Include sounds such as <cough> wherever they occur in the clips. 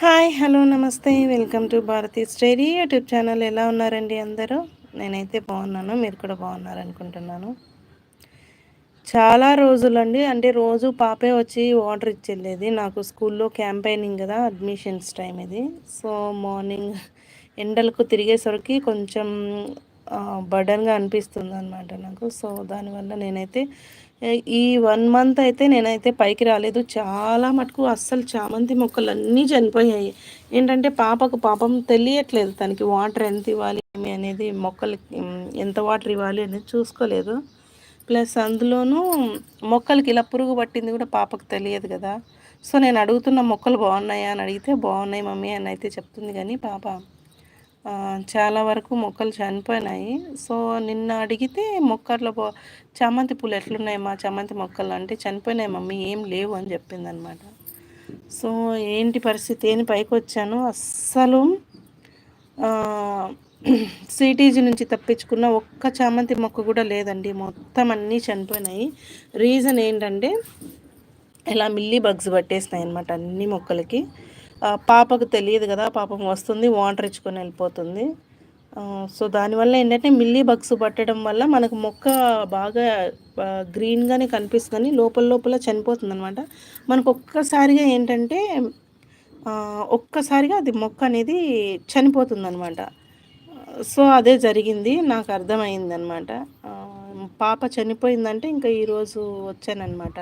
Hi hello నమస్తే. Welcome to Bharati study YouTube channel. ఎలా ఉన్నారండి అందరూ? నేనైతే బాగున్నాను. మీరు కూడా బాగున్నారు అనుకుంటున్నాను చాలా రోజులండి. అంటే రోజు పాపే వచ్చి వాటర్ ఇచ్చేది నాకు స్కూల్లో క్యాంపెయినింగ్ కదా అడ్మిషన్స్ టైం ఇది. సో మార్నింగ్ ఎండలకు తిరిగేసరికి కొంచెం బర్డన్గా అనిపిస్తుంది అనమాట నాకు. సో దానివల్ల నేనైతే ఈ వన్ మంత్ అయితే నేనైతే పైకి రాలేదు. చాలా మటుకు అస్సలు చామంతి మొక్కలు అన్నీ చనిపోయాయి. ఏంటంటే పాపకు పాపం తెలియట్లేదు తనకి వాటర్ ఎంత ఇవ్వాలి ఏమి అనేది మొక్కలకి ఎంత వాటర్ ఇవ్వాలి అనేది చూసుకోలేదు. ప్లస్ అందులోనూ మొక్కలకి ఇలా పురుగు పట్టింది కూడా పాపకు తెలియదు కదా. సో నేను అడుగుతున్న మొక్కలు బాగున్నాయా అని అడిగితే బాగున్నాయి మమ్మీ అని అయితే చెప్తుంది కానీ పాప చాలా వరకు మొక్కలు చనిపోయినాయి. సో నిన్న అడిగితే మొక్కల్లో చామంతి పూలు ఎట్లున్నాయి మా చామంతి మొక్కలు అంటే చనిపోయినాయి మమ్మీ ఏం లేవు అని చెప్పింది అనమాట సో ఏంటి పరిస్థితి ఏని పైకి వచ్చాను. అస్సలు సిటీజీ నుంచి తప్పించుకున్న ఒక్క చామంతి మొక్క కూడా లేదండి. మొత్తం అన్నీ చనిపోయినాయి. రీజన్ ఏంటంటే ఇలా మిల్లీ బగ్స్ పట్టేసినాయి అనమాట అన్ని మొక్కలకి. పాపకు తెలియదు కదా పాపం వస్తుంది వాటర్ ఇచ్చుకొని వెళ్ళిపోతుంది. సో దానివల్ల ఏంటంటే మిల్లీ బగ్స్ పట్టడం వల్ల మనకు మొక్క బాగా గ్రీన్గానే కనిపిస్తుంది లోపల లోపల చనిపోతుంది అనమాట మనకు ఒక్కసారిగా ఏంటంటే ఒక్కసారిగా అది మొక్క అనేది చనిపోతుంది అనమాట సో అదే జరిగింది నాకు అర్థమైంది అనమాట పాప చనిపోయిందంటే ఇంకా ఈరోజు వచ్చానమాట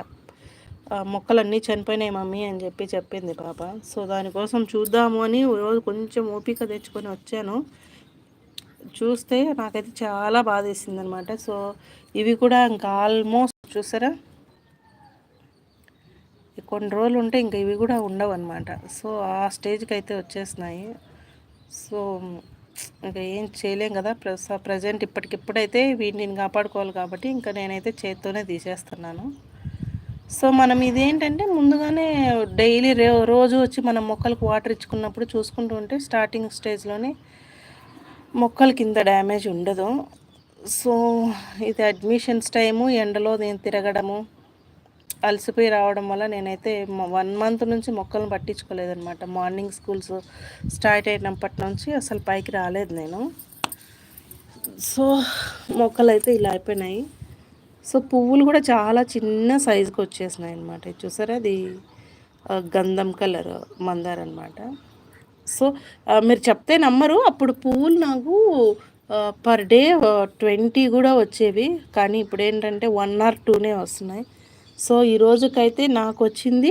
మొక్కలన్నీ చనిపోయినాయి మమ్మీ అని చెప్పి చెప్పింది పాప. సో దానికోసం చూద్దాము అని రోజు కొంచెం ఓపిక తెచ్చుకొని వచ్చాను. చూస్తే నాకైతే చాలా బాధ వేసింది అనమాట సో ఇవి కూడా ఇంకా ఆల్మోస్ట్ చూసారా? కొన్ని రోజులు ఉంటే ఇంకా ఇవి కూడా ఉండవు అనమాట సో ఆ స్టేజ్కి అయితే వచ్చేసినాయి. సో ఇంకా ఏం చేయలేం కదా. ప్రజెంట్ ఇప్పటికిప్పుడైతే వీటిని కాపాడుకోవాలి కాబట్టి ఇంకా నేనైతే చేత్తోనే తీసేస్తున్నాను. సో మనం ఇదేంటంటే ముందుగానే డైలీ రోజు వచ్చి మనం మొక్కలకు వాటర్ ఇచ్చుకున్నప్పుడు చూసుకుంటూ ఉంటే స్టార్టింగ్ స్టేజ్లోనే మొక్కల కింద డ్యామేజ్ ఉండదు. సో ఇది అడ్మిషన్స్ టైము ఎండలో నేను తిరగడము అలసిపోయి రావడం వల్ల నేనైతే వన్ మంత్ నుంచి మొక్కలను పట్టించుకోలేదనమాట మార్నింగ్ స్కూల్స్ స్టార్ట్ అయినప్పటి నుంచి అసలు పైకి రాలేదు నేను. సో మొక్కలు అయితే ఇలా అయిపోయినాయి. సో పువ్వులు కూడా చాలా చిన్న సైజుకి వచ్చేసినాయి అనమాట చూసారా? అది గంధం కలర్ మందార అనమాట సో మీరు చెప్తే నమ్మరు. అప్పుడు పువ్వులు నాకు పర్ డే ట్వంటీ కూడా వచ్చేవి. కానీ ఇప్పుడు ఏంటంటే వన్ ఆర్ టూనే వస్తున్నాయి. సో ఈ రోజుకైతే నాకు వచ్చింది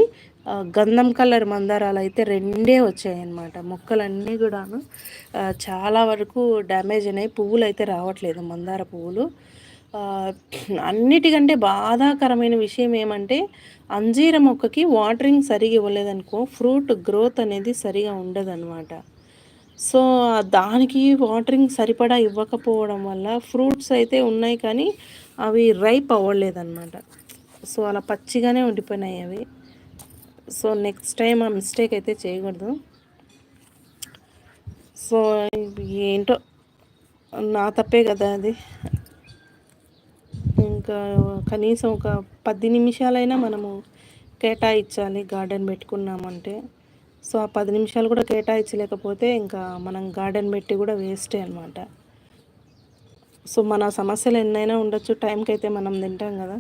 గంధం కలర్ మందారాలు అయితే రెండే వచ్చాయన్నమాట. మొక్కలన్నీ కూడాను చాలా వరకు డ్యామేజ్ అయినాయి. పువ్వులు అయితే రావట్లేదు మందార పువ్వులు. అన్నిటికంటే బాధాకరమైన విషయం ఏమంటే అంజీర మొక్కకి వాటరింగ్ సరిగా ఇవ్వలేదనుకో ఫ్రూట్ గ్రోత్ అనేది సరిగా ఉండదన్నమాట. సో దానికి వాటరింగ్ సరిపడా ఇవ్వకపోవడం వల్ల ఫ్రూట్స్ అయితే ఉన్నాయి కానీ అవి రైప్ అవ్వలేదన్నమాట. సో అలా పచ్చిగానే ఉండిపోయినాయి అవి. సో నెక్స్ట్ టైం ఆ మిస్టేక్ అయితే చేయకూడదు. సో ఏంటో నా తప్పే కదా అది. ఇంకా కనీసం ఒక పది నిమిషాలైనా మనము కేటాయించాలి గార్డెన్ పెట్టుకున్నామంటే. సో ఆ పది నిమిషాలు కూడా కేటాయించలేకపోతే ఇంకా మనం గార్డెన్ పెట్టి కూడా వేస్టే అనమాట సో మన సమస్యలు ఎన్నైనా ఉండొచ్చు టైంకి అయితే మనం తింటాం కదా.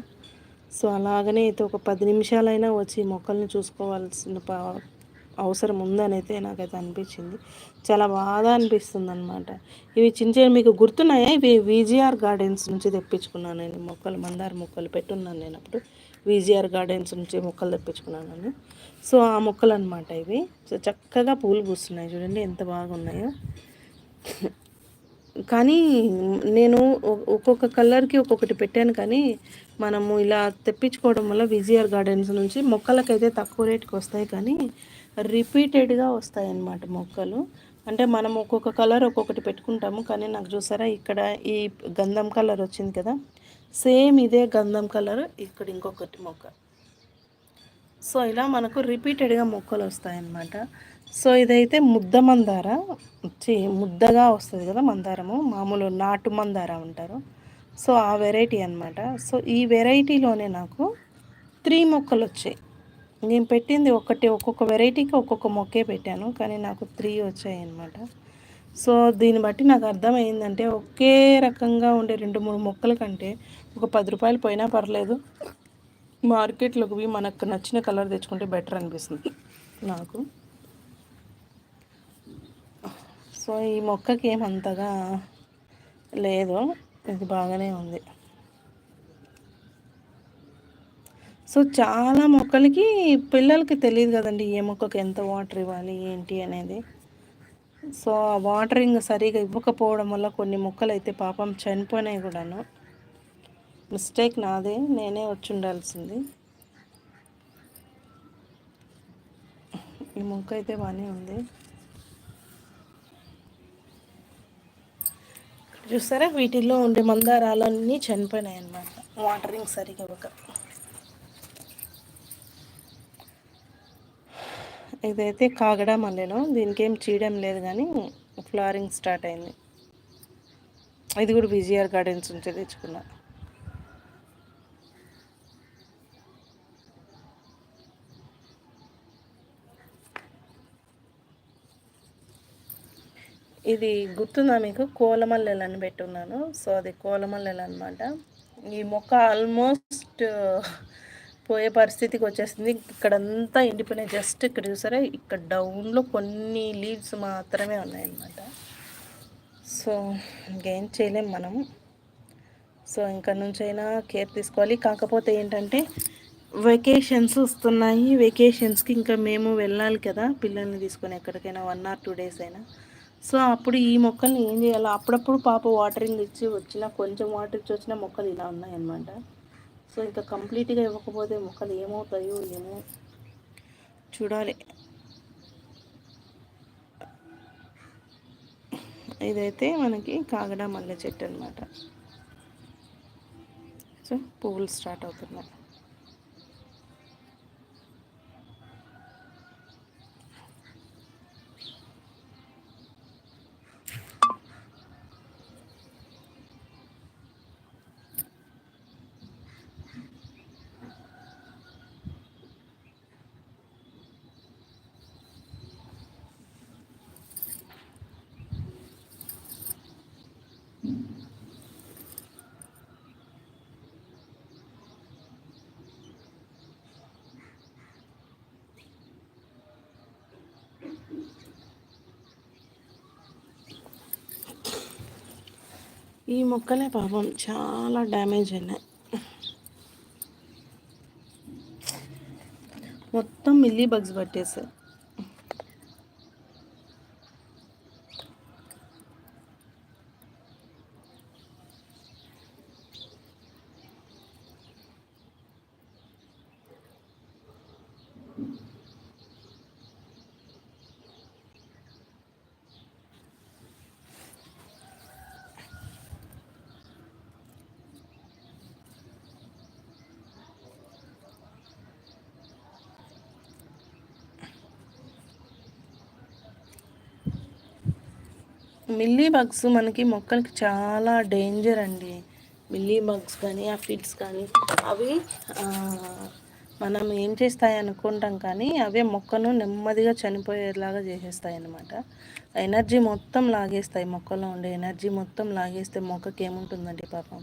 సో అలాగనే అయితే ఒక పది నిమిషాలైనా వచ్చి మొక్కల్ని చూసుకోవాల్సిన అవసరం ఉందని అయితే నాకైతే అనిపించింది. చాలా బాధ అనిపిస్తుంది అనమాట ఇవి చిన్న చిన్న మీకు గుర్తున్నాయా? ఇవి విజిఆర్ గార్డెన్స్ నుంచి తెప్పించుకున్నాను నేను. మొక్కలు మందార మొక్కలు పెట్టున్నాను నేను అప్పుడు. విజిఆర్ గార్డెన్స్ నుంచి మొక్కలు తెప్పించుకున్నాను సో ఆ మొక్కలు అనమాట ఇవి. సో చక్కగా పూలు పూస్తున్నాయి చూడండి ఎంత బాగున్నాయో. కానీ నేను ఒక్కొక్క కలర్కి ఒక్కొక్కటి పెట్టాను కానీ మనము ఇలా తెప్పించుకోవడం వల్ల విజిఆర్ గార్డెన్స్ నుంచి మొక్కలకైతే తక్కువ రేటుకి వస్తాయి కానీ రిపీటెడ్గా వస్తాయి అన్నమాట మొక్కలు. అంటే మనం ఒక్కొక్క కలర్ ఒక్కొక్కటి పెట్టుకుంటాము. కానీ నాకు చూసారా ఇక్కడ ఈ గంధం కలర్ వచ్చింది కదా? సేమ్ ఇదే గంధం కలర్ ఇక్కడ ఇంకొకటి మొక్క. సో ఇలా మనకు రిపీటెడ్గా మొక్కలు వస్తాయన్నమాట. సో ఇదైతే ముద్ద మందార. వచ్చి ముద్దగా వస్తుంది కదా మందారము. మామూలు నాటు మందార అంటారు. సో ఆ వెరైటీ అనమాట సో ఈ వెరైటీలోనే నాకు త్రీ మొక్కలు వచ్చాయి నేను పెట్టింది ఒకటి ఒక్కొక్క వెరైటీకి ఒక్కొక్క మొక్కే పెట్టాను. కానీ నాకు త్రీ వచ్చాయి అన్నమాట. సో దీన్ని బట్టి నాకు అర్థమైందంటే ఒకే రకంగా ఉండే రెండు మూడు మొక్కల కంటే ఒక పది రూపాయలు పోయినా పర్లేదు. మార్కెట్లోకి మనకు నచ్చిన కలర్ తెచ్చుకుంటే బెటర్ అనిపిస్తుంది నాకు. సో ఈ మొక్కకి ఏమంతగా లేదు. ఇది బాగానే ఉంది. సో చాలా మొక్కలకి పిల్లలకి తెలియదు కదండి ఏ మొక్కకి ఎంత వాటర్ ఇవ్వాలి ఏంటి అనేది. సో ఆ వాటరింగ్ సరిగా ఇవ్వకపోవడం వల్ల కొన్ని మొక్కలు అయితే పాపం చనిపోయినాయి కూడాను. మిస్టేక్ నాదే నేనే వచ్చి ఉండాల్సింది. ఈ మొక్క అయితే బాగానే ఉంది. చూసారా? వీటిల్లో ఉండే మందారాలన్నీ చనిపోయినాయి అన్నమాట వాటరింగ్ సరిగా ఇవ్వక. ఇదైతే కాగడ మల్లెలో. దీనికి ఏం చీయడం లేదు కానీ ఫ్లవరింగ్ స్టార్ట్ అయింది. ఇది కూడా విజయఆర్ గార్డెన్స్ నుంచి తెచ్చుకున్నా. ఇది గుర్తుందా మీకు? కోలమల్లెలు అని పెట్టున్నాను. సో అది కోలమల్లెలు అనమాట ఈ మొక్క ఆల్మోస్ట్ పోయే పరిస్థితికి వచ్చేసింది. ఇక్కడంతా ఎండిపోయినాయి. జస్ట్ ఇక్కడ చూసారా? ఇక్కడ డౌన్లో కొన్ని లీవ్స్ మాత్రమే ఉన్నాయన్నమాట. సో ఇంకేం చేయలేం మనం. సో ఇంకా నుంచైనా కేర్ తీసుకోవాలి. కాకపోతే ఏంటంటే వెకేషన్స్ వస్తున్నాయి. వెకేషన్స్కి ఇంకా మేము వెళ్ళాలి కదా. పిల్లల్ని తీసుకొని ఎక్కడికైనా వన్ ఆర్ టూ డేస్ అయినా. సో అప్పుడు ఈ మొక్కల్ని ఏం చేయాలి? అప్పుడప్పుడు పాప వాటరింగ్ ఇచ్చి వచ్చిన కొంచెం వాటర్ ఇచ్చి వచ్చిన మొక్కలు ఇలా ఉన్నాయన్నమాట. సో ఇంకా కంప్లీట్గా ఇవ్వకపోతే మొక్కలు ఏమవుతాయో ఏమో. చూడాలి. ఇదైతే మనకి కాగడ మల్లె చెట్టు అనమాట సో పువ్వులు స్టార్ట్ అవుతున్నాయి. ఈ మొక్కలే పాపం చాలా డ్యామేజ్ అయినాయి. మొత్తం మిల్లీ బగ్స్ పట్టేసాయి. మిల్లీ బగ్స్ మనకి మొక్కలకి చాలా డేంజర్ అండి. మిల్లీ బగ్స్ కానీ ఆ ఫిట్స్ కానీ అవి మనం ఏం చేస్తాయి అనుకుంటాం కానీ అవే మొక్కను నెమ్మదిగా చనిపోయేలాగా చేసేస్తాయి అన్నమాట. ఎనర్జీ మొత్తం లాగేస్తాయి మొక్కలో ఉండే ఎనర్జీ మొత్తం లాగేస్తే మొక్కకి ఏముంటుందండి పాపం?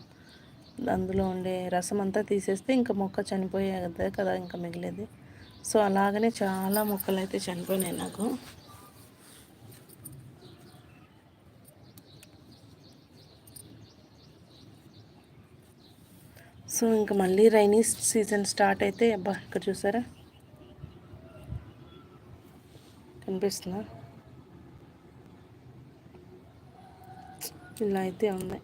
అందులో ఉండే రసం అంతా తీసేస్తే ఇంకా మొక్క చనిపోయే కదా ఇంకా మిగిలేది. సో అలాగనే చాలా మొక్కలు అయితే చనిపోయినాయి నాకు. సో ఇంకా మళ్ళీ రైనీ సీజన్ స్టార్ట్ అయితే అబ్బా ఇక్కడ చూసారా? కనిపిస్తుందా? ఇలా అయితే ఉన్నాయి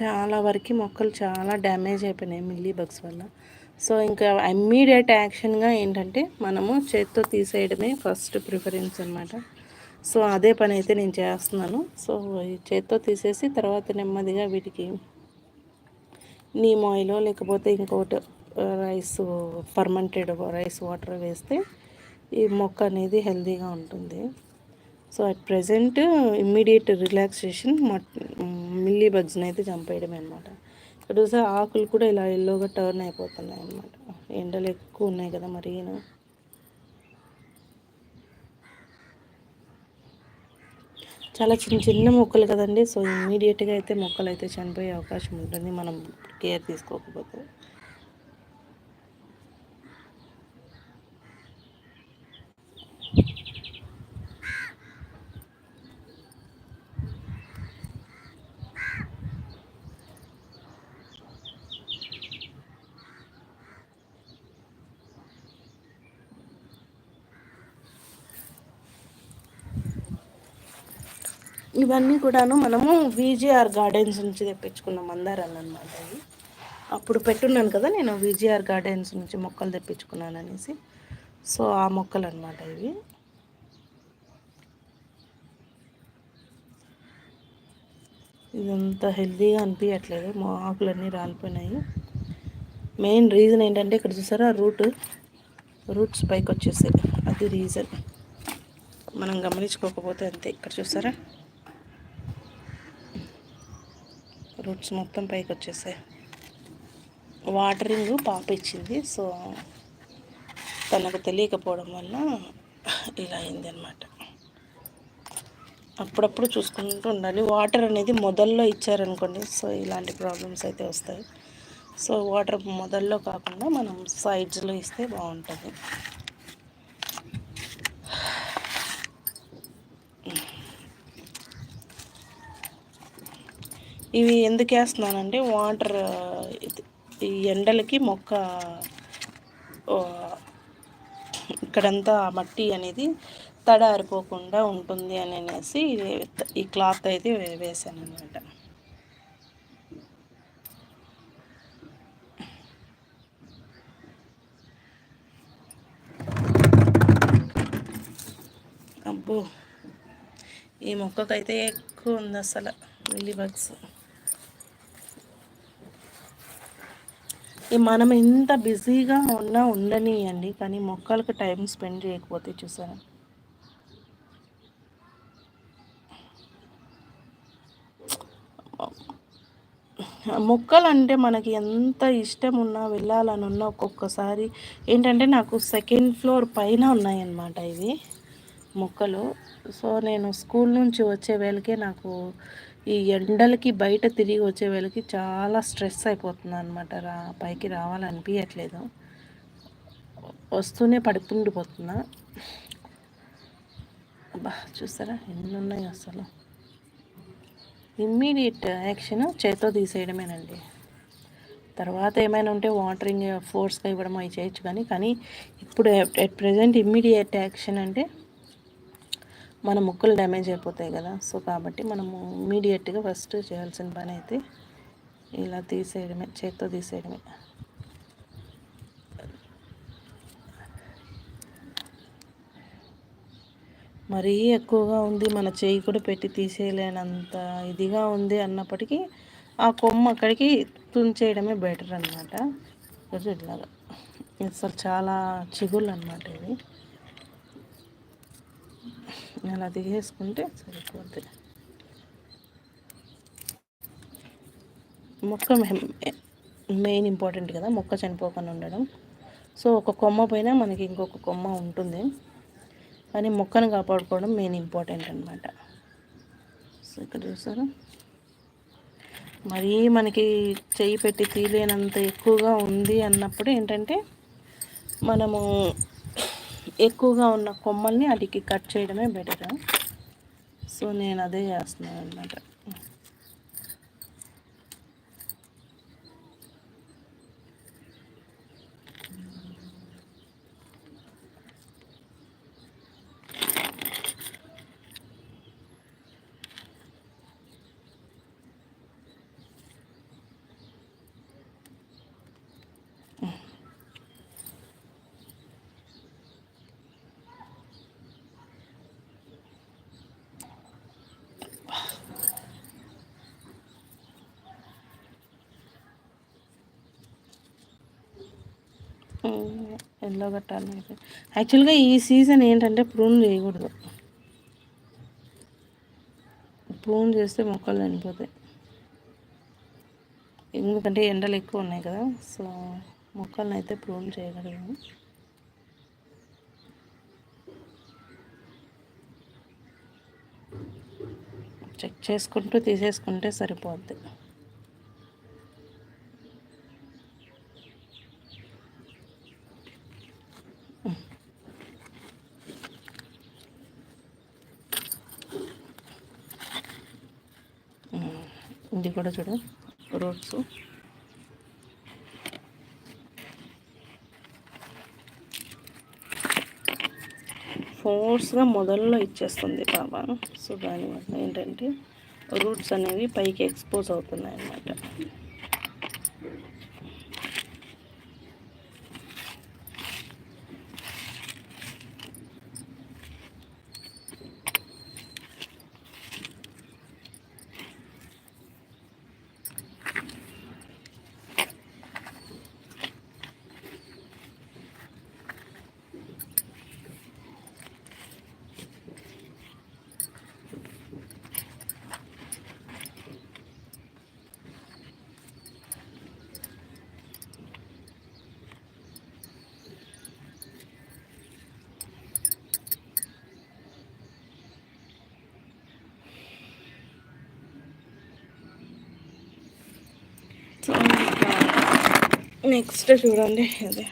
చాలా వరకు మొక్కలు చాలా డ్యామేజ్ అయిపోయినాయి మిల్లీ బగ్స్ వల్ల. సో ఇంకా ఇమ్మీడియట్ యాక్షన్గా ఏంటంటే మనము చేత్తో తీసేయడమే ఫస్ట్ ప్రిఫరెన్స్ అనమాట సో అదే పని అయితే నేను చేస్తున్నాను. సో చేత్తో తీసేసి తర్వాత నెమ్మదిగా వీటికి నీమ్ ఆయిల్ లేకపోతే ఇంకోటి రైస్ ఫర్మెంటెడ్ రైస్ వాటర్ వేస్తే ఈ మొక్క అనేది హెల్తీగా ఉంటుంది. So at present immediate relaxation mealy బగ్స్ని అయితే చంపేయడమే అనమాట ఇక్కడ చూసే ఆకులు కూడా ఇలా ఎల్లోగా టర్న్ అయిపోతున్నాయి అనమాట ఎండలు ఎక్కువ ఉన్నాయి కదా మరి చాలా చిన్న చిన్న మొక్కలు కదండి. సో ఇమ్మీడియట్గా అయితే మొక్కలు అయితే చనిపోయే అవకాశం ఉంటుంది. మనం కేర్ తీసుకోకపోతే. ఇవన్నీ కూడాను మనము విజిఆర్ గార్డెన్స్ నుంచి తెప్పించుకున్న మందారాలు అనమాట ఇవి. అప్పుడు పెట్టున్నాను కదా నేను విజిఆర్ గార్డెన్స్ నుంచి మొక్కలు తెప్పించుకున్నాను అనేసి. సో ఆ మొక్కలు అనమాట ఇవి. ఇదంతా హెల్తీగా అనిపించట్లేదు మా ఆకులన్నీ రాలిపోయినాయి. మెయిన్ రీజన్ ఏంటంటే ఇక్కడ చూసారా రూట్ రూట్స్ పైకి వచ్చేసాయి అది రీజన్. మనం గమనించుకోకపోతే అంతే. ఇక్కడ చూసారా? రూట్స్ మొత్తం పైకి వచ్చేసాయి వాటరింగ్ పాప ఇచ్చింది సో తనకు తెలియకపోవడం వల్ల ఇలా అయిందనమాట అప్పుడప్పుడు చూసుకుంటూ ఉండాలి. వాటర్ అనేది మొదల్లో ఇచ్చారనుకోండి సో ఇలాంటి ప్రాబ్లమ్స్ అయితే వస్తాయి. సో వాటర్ మొదల్లో కాకుండా మనం సైడ్స్లో ఇస్తే బాగుంటుంది. ఇవి ఎందుకు వేస్తున్నానంటే వాటర్ ఈ ఎండలకి మొక్క ఇక్కడంతా మట్టి అనేది తడారిపోకుండా ఉంటుంది అని అనేసి ఈ క్లాత్ అయితే వేసాను అనమాట అబ్బో ఈ మొక్కకైతే ఎక్కువ ఉంది అసలు మిల్లీ బగ్స్ మనం ఎంత బిజీగా ఉన్నా ఉండనియండి కానీ మొక్కలకు టైం స్పెండ్ చేయకపోతే చూసారా. మొక్కలు అంటే మనకి ఎంత ఇష్టం ఉన్నా వెళ్ళాలని ఉన్నా ఒక్కొక్కసారి ఏంటంటే నాకు సెకండ్ ఫ్లోర్ పైన ఉన్నాయన్నమాట ఇవి మొక్కలు. సో నేను స్కూల్ నుంచి వచ్చే వేళకే నాకు ఈ ఎండలకి బయట తిరిగి వచ్చే వేళకి చాలా స్ట్రెస్ అయిపోతుంది అనమాట రా పైకి రావాలనిపించట్లేదు వస్తూనే పడుకుండిపోతున్నా. అబ్బా చూసారా? ఎన్ని ఉన్నాయి అసలు. ఇమ్మీడియట్ యాక్షన్ చేతితో తీసేయడమేనండి. తర్వాత ఏమైనా ఉంటే వాటరింగ్ ఫోర్స్గా ఇవ్వడం అవి చేయొచ్చు కానీ కానీ ఇప్పుడు అట్ ప్రజెంట్ ఇమ్మీడియట్ యాక్షన్ అంటే మన ముక్కలు డ్యామేజ్ అయిపోతాయి కదా. సో కాబట్టి మనము ఇమీడియట్గా ఫస్ట్ చేయాల్సిన పని అయితే ఇలా తీసేయడమే చేత్తో తీసేయడమే. మరీ ఎక్కువగా ఉంది మన చేయి కూడా పెట్టి తీసేయలేనంత ఇదిగా ఉంది అన్నప్పటికీ ఆ కొమ్మ అక్కడికి తుంచేయడమే బెటర్ అనమాట ఇట్లాగా అసలు చాలా చిగుళ్ళు అనమాట ఇది అలా దిగేసుకుంటే సరిపోద్ది. మొక్క మెయిన్ ఇంపార్టెంట్ కదా మొక్క చనిపోకుండా ఉండడం. సో ఒక కొమ్మ పైన మనకి ఇంకొక కొమ్మ ఉంటుంది. కానీ మొక్కను కాపాడుకోవడం మెయిన్ ఇంపార్టెంట్ అనమాట సో ఇక్కడ చూసారా? మరీ మనకి చేయి పెట్టి తీలేనంత ఎక్కువగా ఉంది అన్నప్పుడు ఏంటంటే మనము ఎక్కువగా ఉన్న కొమ్మల్ని అడికి కట్ చేయడమే బెటర్. సో నేను అదే చేస్తున్నాను అనమాట <laughs> ఎల్లో కట్టాలి యాక్చువల్గా ఈ సీజన్ ఏంటంటే ప్రూన్ చేయకూడదు. ప్రూన్ చేస్తే మొక్కలు చనిపోతాయి. ఎందుకంటే ఎండలు ఎక్కువ ఉన్నాయి కదా సో మొక్కలను అయితే ప్రూన్ చేయగలము చెక్ చేసుకుంటూ తీసేసుకుంటే సరిపోద్ది. ఇది కూడా చూడ. రోడ్స్. ఫోర్స్గా మొదల్లో ఇచ్చేస్తుంది బాబా సో దానివల్ల ఏంటంటే రూట్స్ అనేవి పైకి ఎక్స్పోజ్ అవుతున్నాయి అన్నమాట నెక్స్ట్ చూడండి అదే.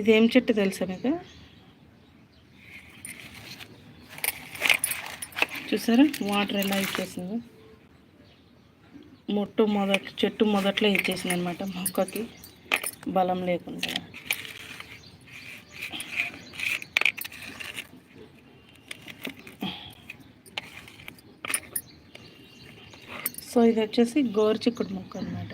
ఇది ఏం చెట్టు తెలుసా మీకు? చూసారా? వాటర్ ఎలా ఇచ్చేసింది మొట్టు మొదట చెట్టు మొదట్లో ఇచ్చేసింది అనమాట మొక్కకి బలం లేకుండా. సో ఇది వచ్చేసి గోరుచిక్కుడు ముక్క అనమాట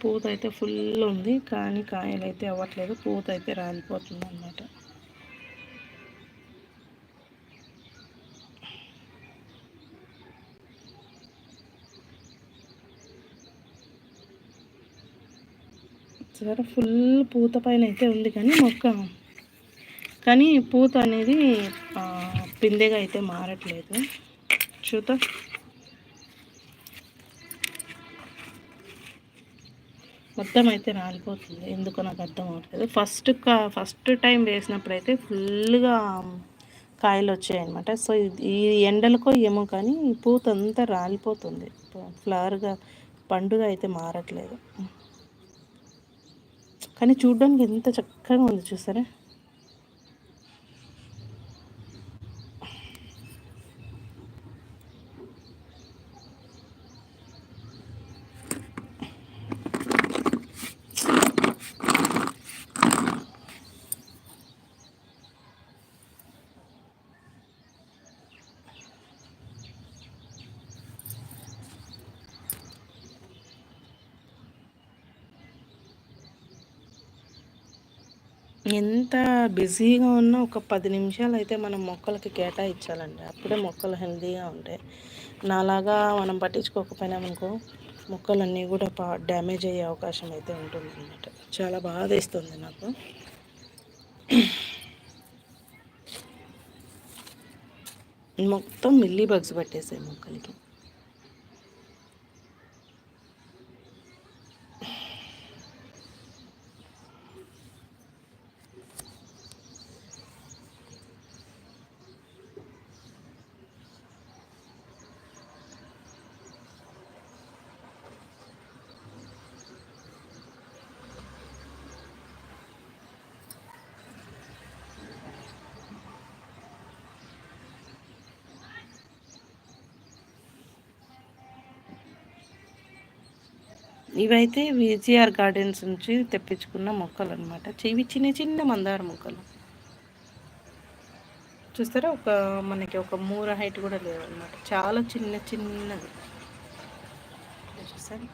పూత అయితే ఫుల్ ఉంది కానీ కాయలు అయితే అవ్వట్లేదు. పూత అయితే రాలిపోతుంది అన్నమాట సరే ఫుల్ పూత పైన అయితే ఉంది కానీ మొక్క. కానీ పూత అనేది పిందెగా అయితే మారట్లేదు. చూద్దాం? మొత్తం అయితే రాలిపోతుంది. ఎందుకో నాకు అర్థం అవ్వట్లేదు. ఫస్ట్ కా ఫస్ట్ టైం వేసినప్పుడు అయితే ఫుల్గా కాయలు వచ్చాయన్నమాట. సో ఈ ఎండలకో ఏమో కానీ పూత అంతా రాలిపోతుంది. ఫ్లవర్గా పండుగ అయితే మారట్లేదు. కానీ చూడడానికి ఎంత చక్కగా ఉంది చూసారా? ఎంత బిజీగా ఉన్నా ఒక పది నిమిషాలు అయితే మనం మొక్కలకి కేటాయించాలండి. అప్పుడే మొక్కలు హెల్దీగా ఉంటాయి. నాలాగా మనం పట్టించుకోకపోయినామనుకో మొక్కలన్నీ కూడా పా డ్యామేజ్ అయ్యే అవకాశం అయితే ఉంటుంది అన్నమాట చాలా బాధ ఇస్తుంది నాకు. మొత్తం మిల్లీ బగ్స్ పట్టేసాయి మొక్కలకి. ఇవైతే విజిఆర్ గార్డెన్స్ నుంచి తెప్పించుకున్న మొక్కలు అనమాట ఇవి చిన్న చిన్న మందార మొక్కలు. చూస్తారా? ఒక మనకి ఒక మూర హైట్ కూడా లేదనమాట చాలా చిన్న చిన్నది చూసారా